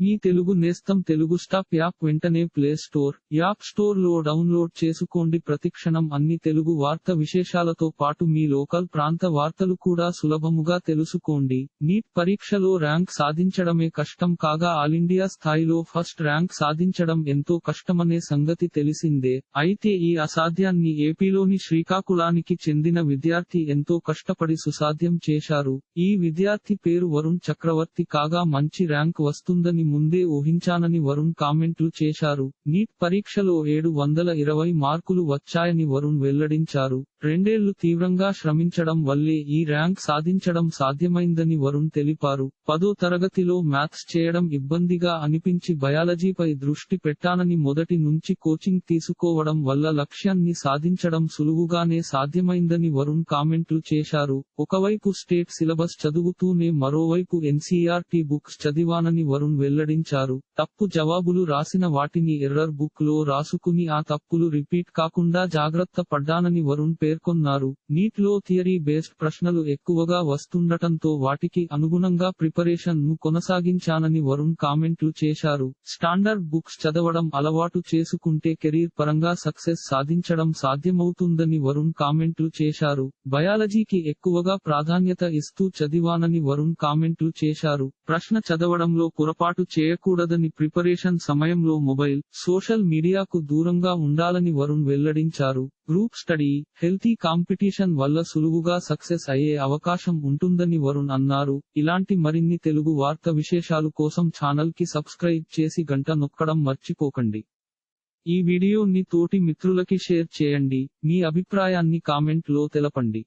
మీ తెలుగు నేస్తం Telugu stop app వెంటనే play store app స్టోర్లో డౌన్లోడ్ చేసుకోండి. ప్రతిక్షణం అన్ని తెలుగు వార్త విశేషాలతో పాటు మీ లోకల్ ప్రాంత వార్తలు కూడా సులభముగా తెలుసుకోండి. నీట్ పరీక్షలో ర్యాంక్ సాధించడమే కష్టం కాగా ఆల్ ఇండియా స్థాయిలో ఫస్ట్ ర్యాంక్ సాధించడం ఎంతో కష్టమనే సంగతి తెలిసిందే. అయితే ఈ అసాధ్యాన్ని ఏపీలోని శ్రీకాకుళానికి చెందిన విద్యార్థి ఎంతో కష్టపడి సుసాధ్యం చేశారు. ఈ విద్యార్థి పేరు వరుణ్ చక్రవర్తి కాగా మంచి ర్యాంక్ వస్తుందని ముందే ఊహించానని వరుణ్ కామెంట్లు చేశారు. నీట్ పరీక్షలో ఏడు వందల ఇరవై మార్కులు వచ్చాయని వరుణ్ వెల్లడించారు. రెండేళ్ళు తీవ్రంగా శ్రమించడం వల్లే ఈ ర్యాంక్ సాధించడం సాధ్యమైందని వరుణ్ తెలిపారు. పదో తరగతిలో మ్యాథ్స్ చేయడం ఇబ్బందిగా అనిపించి బయాలజీపై దృష్టి పెట్టానని మొదటి నుంచి కోచింగ్ తీసుకోవడం వల్ల లక్ష్యాన్ని సాధించడం సులువుగానే సాధ్యమైందని వరుణ్ కామెంట్లు చేశారు. ఒకవైపు స్టేట్ సిలబస్ చదువుతూనే మరోవైపు ఎన్సీఆర్టీ బుక్స్ చదివానని వరుణ్ వెల్లడించారు. తప్పు జవాబులు రాసిన వాటిని ఎర్రర్ బుక్లో రాసుకుని ఆ తప్పులు రిపీట్ కాకుండా జాగ్రత్త పడ్డానని వరుణ్ పేర్కొన్నారు. నీట్లో థియరీ బేస్డ్ ప్రశ్నలు ఎక్కువగా వస్తుండటంతో వాటికి అనుగుణంగా ప్రిపరేషన్ను కొనసాగించానని వరుణ్ కామెంట్లు చేశారు. స్టాండర్డ్ బుక్స్ చదవడం అలవాటు చేసుకుంటే కెరీర్ పరంగా సక్సెస్ సాధించడం సాధ్యమవుతుందని వరుణ్ కామెంట్లు చేశారు. బయాలజీకి ఎక్కువగా ప్రాధాన్యత ఇస్తూ చదివానని వరుణ్ కామెంట్లు చేశారు. ప్రశ్న చదవడంలో పొరపాటు చేయకూడదని ప్రిపరేషన్ సమయంలో మొబైల్ సోషల్ మీడియాకు దూరంగా ఉండాలని వరుణ్ వెల్లడించారు. గ్రూప్ స్టడీ హెల్తీ కాంపిటీషన్ వల్ల సులువుగా సక్సెస్ అయ్యే అవకాశం ఉంటుందని వరుణ్ అన్నారు. ఇలాంటి మరిన్ని తెలుగు వార్త విశేషాలు కోసం ఛానల్కి సబ్స్క్రైబ్ చేసి గంట నొక్కడం మర్చిపోకండి. ఈ వీడియోని తోటి మిత్రులకి షేర్ చేయండి. మీ అభిప్రాయాన్ని కామెంట్లో తెలపండి.